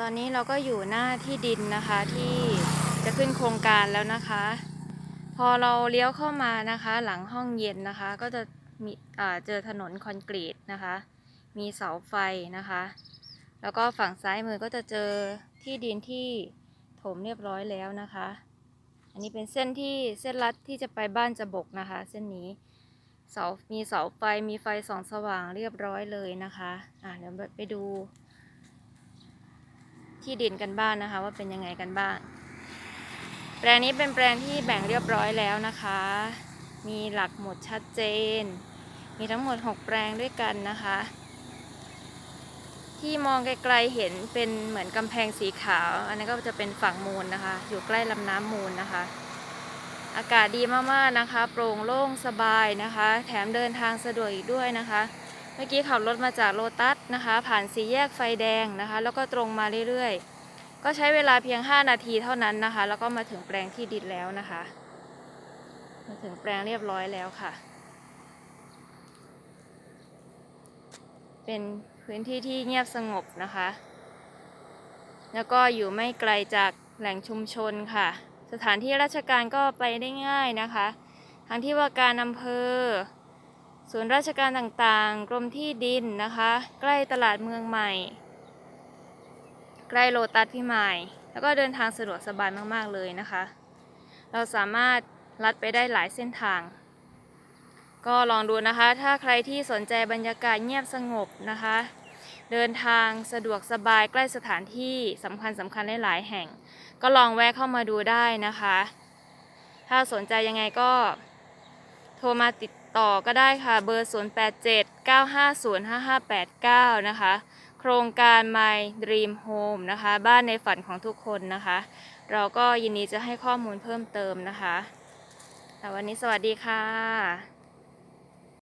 ตอนนี้เราก็อยู่หน้าที่ดินนะคะที่จะขึ้นโครงการแล้วนะคะ พอเราเลี้ยวเข้ามานะคะ หลังห้องเย็นนะคะ ก็จะมีเจอถนนคอนกรีตนะคะ มีเสาไฟนะคะ แล้วก็ฝั่งซ้ายมือก็จะเจอที่ดินที่ถมเรียบร้อยแล้วนะคะ อันนี้เป็นเส้นที่เส้นลัดที่จะไปบ้านจะบกนะคะ เส้นนี้เสามีเสาไฟมีไฟส่องสว่างเรียบร้อยเลยนะคะอะเดี๋ยวไปดู ที่ดินกันบ้างนะคะ ว่าเป็นยังไงกันบ้าง แปลงนี้เป็นแปลงที่แบ่งเรียบร้อยแล้วนะคะ มีหลักหมุดชัดเจน มีทั้งหมด 6 แปลงด้วยกันนะคะ ที่มองไกลๆเห็นเป็นเหมือนกำแพงสีขาว อันนี้นก็จะเป็นฝั่งมูลนะคะ อยู่ใกล้ลำน้ำมูลนะคะ อากาศดีมากๆนะคะ โปร่งโล่งสบายนะคะ แถมเดินทางสะดวกอีกด้วยนะคะ เมื่อกี้ขับรถมาจากโลตัสนะคะ ผ่านสี่แยกไฟแดงนะคะ แล้วก็ตรงมาเรื่อยๆ ก็ใช้เวลาเพียง 5 นาทีเท่านั้นนะคะ แล้วก็มาถึงแปลงที่ดินแล้วนะคะ มาถึงแปลงเรียบร้อยแล้วค่ะ เป็นพื้นที่ที่เงียบสงบนะคะ แล้วก็อยู่ไม่ไกลจากแหล่งชุมชนค่ะ สถานที่ราชการก็ไปได้ง่ายนะคะ ทั้งที่ว่าการอำเภอ ศูนย์ราชการต่างๆ กรมที่ดินนะคะ ใกล้ตลาดเมืองใหม่ ใกล้โลตัสพิมายแล้วก็เดินทางสะดวกสบายมากๆเลยนะคะ เราสามารถลัดไปได้หลายเส้นทาง ก็ลองดูนะคะ ถ้าใครที่สนใจบรรยากาศเงียบสงบนะคะ เดินทางสะดวกสบายใกล้สถานที่สำคัญสำคัญหลายๆแห่ง ก็ลองแวะเข้ามาดูได้นะคะ ถ้าสนใจยังไงก็โทรมาติด ต่อก็ได้ค่ะเบอร์ 0879505589 นะคะ โครงการ My Dream Home นะคะ บ้านในฝันของทุกคนนะคะ เราก็ยินดีจะให้ข้อมูลเพิ่มเติมนะคะแต่วันนี้สวัสดีค่ะ